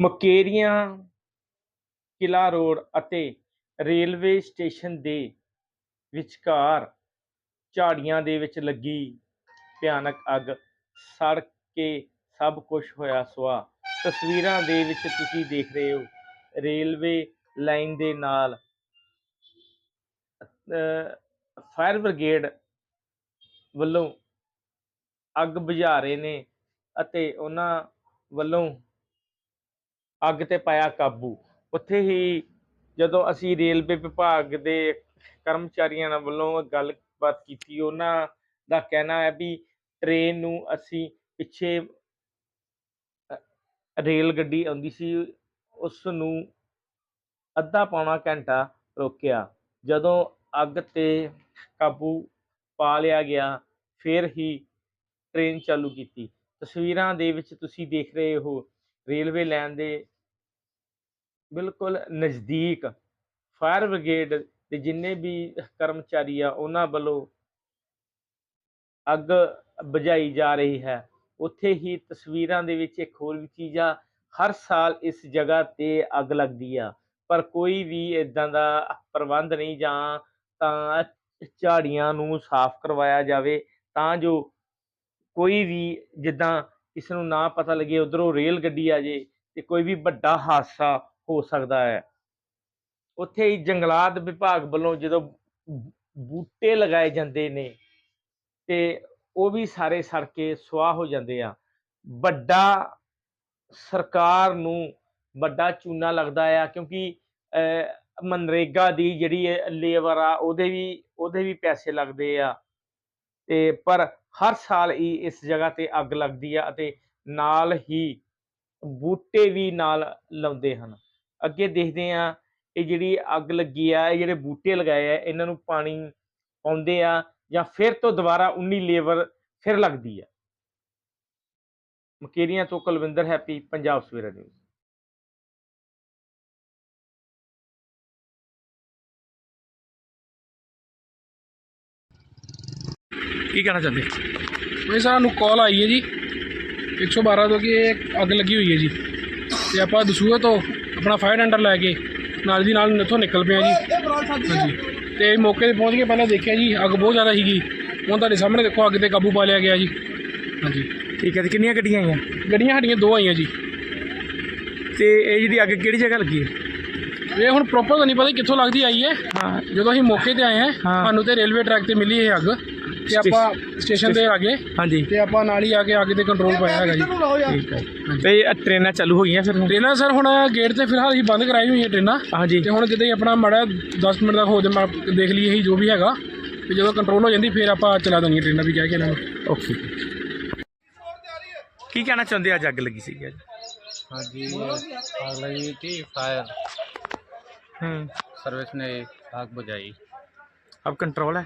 Mukerian Kila road ਅਤੇ railway station ਦੇ ਵਿਚਕਾਰ ਝਾੜੀਆਂ ਦੇ ਵਿੱਚ ਲੱਗੀ ਭਿਆਨਕ ਅੱਗ। ਸੜ ਕੇ ਸਭ ਕੁਝ ਹੋਇਆ ਸੁਆਹ। ਤਸਵੀਰਾਂ ਦੇ ਵਿੱਚ ਤੁਸੀਂ ਦੇਖ ਰਹੇ ਹੋ, ਰੇਲਵੇ ਲਾਈਨ ਦੇ ਨਾਲ ਫਾਇਰ ਬ੍ਰਿਗੇਡ ਵੱਲੋਂ ਅੱਗ ਬੁਝਾ ਰਹੇ ਨੇ ਅਤੇ ਉਹਨਾਂ ਵੱਲੋਂ ਅੱਗ ਤੇ ਪਾਇਆ ਕਾਬੂ। ਉੱਥੇ ਹੀ ਜਦੋਂ ਅਸੀਂ ਰੇਲਵੇ ਵਿਭਾਗ ਦੇ ਕਰਮਚਾਰੀਆਂ ਨਾਲ ਵੱਲੋਂ ਗੱਲਬਾਤ ਕੀਤੀ, ਉਹਨਾਂ ਦਾ ਕਹਿਣਾ ਹੈ ਵੀ ਟ੍ਰੇਨ ਨੂੰ ਅਸੀਂ ਪਿੱਛੇ ਰੇਲ ਗੱਡੀ ਆਉਂਦੀ ਸੀ, ਉਸ ਨੂੰ ਅੱਧਾ ਪੌਣਾ ਘੰਟਾ ਰੋਕਿਆ। ਜਦੋਂ ਅੱਗ ਤੇ ਕਾਬੂ ਪਾ ਲਿਆ ਗਿਆ, ਫਿਰ ਹੀ ਟ੍ਰੇਨ ਚਾਲੂ ਕੀਤੀ। ਤਸਵੀਰਾਂ ਦੇ ਵਿੱਚ ਤੁਸੀਂ ਦੇਖ ਰਹੇ ਹੋ ਰੇਲਵੇ ਲਾਈਨ ਦੇ ਬਿਲਕੁਲ ਨਜ਼ਦੀਕ ਫਾਇਰ ਬ੍ਰਿਗੇਡ ਦੇ ਜਿੰਨੇ ਵੀ ਕਰਮਚਾਰੀ ਆ, ਉਹਨਾਂ ਵੱਲੋਂ ਅੱਗ ਬੁਝਾਈ ਜਾ ਰਹੀ ਹੈ। ਉੱਥੇ ਹੀ ਤਸਵੀਰਾਂ ਦੇ ਵਿੱਚ ਇੱਕ ਹੋਰ ਵੀ ਚੀਜ਼ ਆ, ਹਰ ਸਾਲ ਇਸ ਜਗ੍ਹਾ ਤੇ ਅੱਗ ਲੱਗਦੀ ਆ, ਪਰ ਕੋਈ ਵੀ ਇਦਾਂ ਦਾ ਪ੍ਰਬੰਧ ਨਹੀਂ ਜਾਂ ਤਾਂ ਝਾੜੀਆਂ ਨੂੰ ਸਾਫ਼ ਕਰਵਾਇਆ ਜਾਵੇ, ਤਾਂ ਜੋ ਕੋਈ ਵੀ ਜਿੱਦਾਂ ਕਿਸੇ ਨੂੰ ਨਾ ਪਤਾ ਲੱਗੇ ਉਧਰੋਂ ਰੇਲ ਗੱਡੀ ਆ ਜੇ ਤੇ ਕੋਈ ਵੀ ਵੱਡਾ ਹਾਦਸਾ ਹੋ ਸਕਦਾ ਹੈ। ਉੱਥੇ ਹੀ ਜੰਗਲਾਤ ਵਿਭਾਗ ਵੱਲੋਂ ਜਦੋਂ ਬੂਟੇ ਲਗਾਏ ਜਾਂਦੇ ਨੇ ਤੇ ਉਹ ਵੀ ਸਾਰੇ ਸੜ ਕੇ ਸੁਆਹ ਹੋ ਜਾਂਦੇ ਆ। ਵੱਡਾ ਸਰਕਾਰ ਨੂੰ ਵੱਡਾ ਚੂਨਾ ਲੱਗਦਾ ਆ ਕਿਉਂਕਿ ਅਹ, ਮਨਰੇਗਾ ਦੀ ਜਿਹੜੀ ਲੇਬਰ ਆ ਉਹਦੇ ਵੀ ਉਹਦੇ ਵੀ ਪੈਸੇ ਲੱਗਦੇ ਆ। ਤੇ ਪਰ ਹਰ ਸਾਲ ਹੀ ਇਸ ਜਗ੍ਹਾ ਤੇ ਅੱਗ ਲੱਗਦੀ ਆ ਅਤੇ ਨਾਲ ਹੀ ਬੂਟੇ ਵੀ ਨਾਲ ਲਾਉਂਦੇ ਹਨ। ਅੱਗੇ ਦੇਖਦੇ ਆ ਇਹ ਜਿਹੜੀ ਅੱਗ ਲੱਗੀ ਆ, ਇਹ ਜਿਹੜੇ ਬੂਟੇ ਲਗਾਏ ਆ, ਇਹਨਾਂ ਨੂੰ ਪਾਣੀ ਪਾਉਂਦੇ ਆ ਜਾਂ ਫਿਰ ਤੋਂ ਦੁਬਾਰਾ ਉਨੀ ਲੇਬਰ ਫਿਰ ਲੱਗਦੀ ਆ। ਮਕੇਰੀਆਂ ਤੋਂ ਕੁਲਵਿੰਦਰ ਹੈਪੀ, ਪੰਜਾਬ ਸਵੇਰਾ ਨਿਊਜ਼। ਕੀ ਕਹਿਣਾ ਚਾਹੁੰਦੇ? ਇਹ ਸਾਨੂੰ ਕਾਲ ਆਈ ਹੈ ਜੀ। 112 ਤੋਂ ਕਿ ਇਹ ਅੱਗ ਲੱਗੀ ਹੋਈ ਹੈ ਜੀ। ਤੇ ਆਪਾਂ ਦਸੂਹੇ ਤੋਂ ਆਪਣਾ ਫਾਇਰ ਟੈਂਡਰ ਲੈ ਕੇ ਨਾਲ ਦੀ ਨਾਲ ਇੱਥੋਂ ਨਿਕਲ ਪਿਆ ਜੀ। ਹਾਂਜੀ। ਤੇ ਮੌਕੇ ਤੇ ਪਹੁੰਚ ਕੇ ਪਹਿਲਾਂ ਦੇਖਿਆ ਜੀ ਅੱਗ ਬਹੁਤ ਜ਼ਿਆਦਾ ਸੀਗੀ। ਹੁਣ ਤੁਹਾਡੇ ਸਾਹਮਣੇ ਦੇਖੋ ਅੱਗ ਤੇ ਕਾਬੂ ਪਾ ਲਿਆ ਗਿਆ ਜੀ। ਹਾਂਜੀ। ਠੀਕ ਹੈ ਤੇ ਕਿੰਨੀਆਂ ਗੱਡੀਆਂ ਆਈਆਂ? ਗੱਡੀਆਂ ਸਾਡੀਆਂ ਦੋ ਆਈਆਂ ਜੀ। ਤੇ ਇਹ ਜਿਹੜੀ ਅੱਗ ਕਿਹੜੀ ਜਗ੍ਹਾ ਲੱਗੀ ਹੈ? ਇਹ ਹੁਣ ਪ੍ਰੋਪਰ ਤਾਂ ਨਹੀਂ ਪਤਾ ਕਿੱਥੋਂ ਲੱਗਦੀ ਆਈ ਹੈ। ਹਾਂ। ਜਦੋਂ ਅਸੀਂ ਮੌਕੇ ਤੇ ਆਏ ਹਾਂ ਹਾਂ। ਸਾਨੂੰ ਤੇ ਰੇਲਵੇ ਟਰੈਕ ਤੇ ਮਿਲੀ ਇਹ ਅੱਗ। ਤੇ ਆਪਾਂ ਸਟੇਸ਼ਨ ਤੇ ਆ ਗਏ ਹਾਂਜੀ ਤੇ ਆਪਾਂ ਨਾਲ ਹੀ ਆ ਕੇ ਅੱਗ ਤੇ ਕੰਟਰੋਲ ਪਾਇਆ ਹੈਗਾ ਜੀ ਠੀਕ ਹੈ ਤੇ ਇਹ ਟ੍ਰੇਨਾਂ ਚਾਲੂ ਹੋ ਗਈਆਂ ਫਿਰ ਹੁਣ? ਟ੍ਰੇਨਾਂ ਸਰ ਹੁਣ ਗੇਟ ਤੇ ਫਿਲਹਾਲ ਅਸੀਂ ਬੰਦ ਕਰਾਈ ਹੋਈਆਂ ਟ੍ਰੇਨਾਂ ਹਾਂਜੀ ਤੇ ਹੁਣ ਜਦੋਂ ਹੀ ਆਪਣਾ ਮੜਾ 10 ਮਿੰਟ ਤੱਕ ਹੋ ਜਾ ਦੇਖ ਲਈਏ ਅਸੀਂ ਜੋ ਵੀ ਹੈਗਾ ਤੇ ਜਦੋਂ ਕੰਟਰੋਲ ਹੋ ਜਾਂਦੀ ਫਿਰ ਆਪਾਂ ਚਲਾ ਦੇਣੀਆਂ ਟ੍ਰੇਨਾਂ ਵੀ ਕਹਿ ਕੇ ਇਹਨਾਂ ਨੂੰ ਓਕੇ ਕੀ ਕਹਿਣਾ ਚਾਹੁੰਦੇ ਅੱਜ ਅੱਗ ਲੱਗੀ ਸੀ ਅੱਜ हाँ जी ये आग लगी हुई थी फायर हम्म सर्विस ने आग बुझाई अब कंट्रोल है